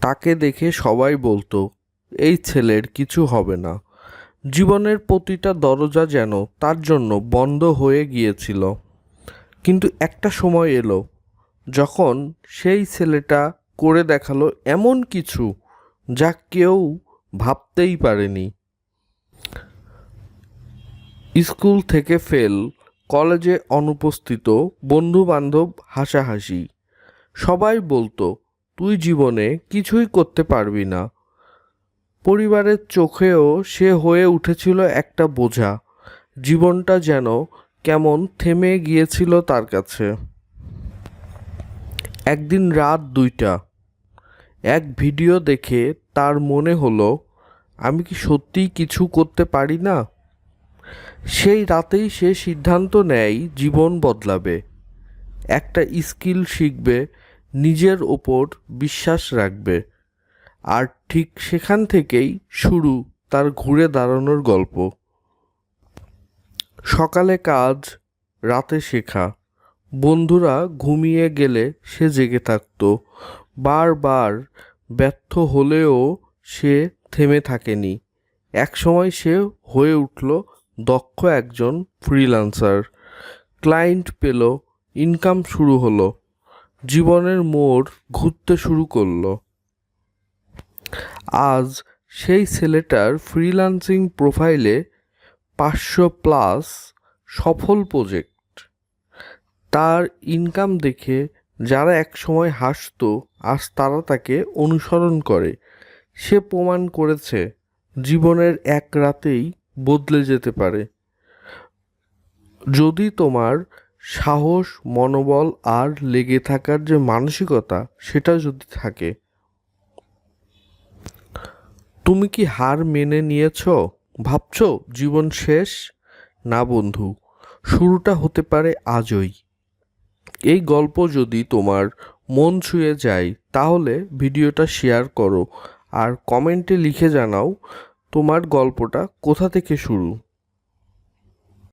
তাকে দেখে সবাই বলতো, এই ছেলের কিছু হবে না। জীবনের প্রতিটা দরজা যেন তার জন্য বন্ধ হয়ে গিয়েছিল। কিন্তু একটা সময় এলো, যখন সেই ছেলেটা করে দেখাল এমন কিছু যা কেউ ভাবতেই পারেনি। স্কুল থেকে ফেল, কলেজে অনুপস্থিত বন্ধু বান্ধব হাসাহাসি, সবাই বলতো তুই জীবনে কিছুই করতে পারবি না। পরিবারের চোখেও সে হয়ে উঠেছিল একটা বোঝা। জীবনটা যেন কেমন থেমে গিয়েছিল তার কাছে। একদিন রাত দুইটা। এক ভিডিও দেখে তার মনে হলো, আমি কি সত্যিই কিছু করতে পারি না? সেই রাতেই সে সিদ্ধান্ত নেয়, জীবন বদলাবে। একটা স্কিল শিখবে নিজের ওপর বিশ্বাস রাখবে। আর ঠিক সেখান থেকেই শুরু তার ঘুরে দাঁড়ানোর গল্প। সকালে কাজ, রাতে শেখা। বন্ধুরা ঘুমিয়ে গেলে সে জেগে থাকতো। বারবার ব্যর্থ হলেও সে থেমে থাকেনি। একসময় সে হয়ে উঠল দক্ষ একজন ফ্রিল্যান্সার। ক্লায়েন্ট পেল, ইনকাম শুরু হলো। জীবনের মোড় ঘুরতে শুরু করল। আজ সেই ছেলেটার ফ্রিল্যান্সিং প্রোফাইলে পাঁচশো প্লাস সফল প্রজেক্ট তার ইনকাম দেখে যারা একসময় হাসতো, আজ তারা তাকে অনুসরণ করে। সে প্রমাণ করেছে জীবনের এক রাতেই বদলে যেতে পারে। যদি তোমার সাহস, মনোবল আর লেগে থাকার যে মানসিকতা সেটা যদি থাকে। তুমি কি হার মেনে নিয়েছ? ভাবছ জীবন শেষ? না বন্ধু, শুরুটা হতে পারে আজই। এই গল্প যদি তোমার মন ছুঁয়ে যায়, তাহলে ভিডিওটা শেয়ার করো আর কমেন্টে লিখে জানাও তোমার গল্পটা কোথা থেকে শুরু।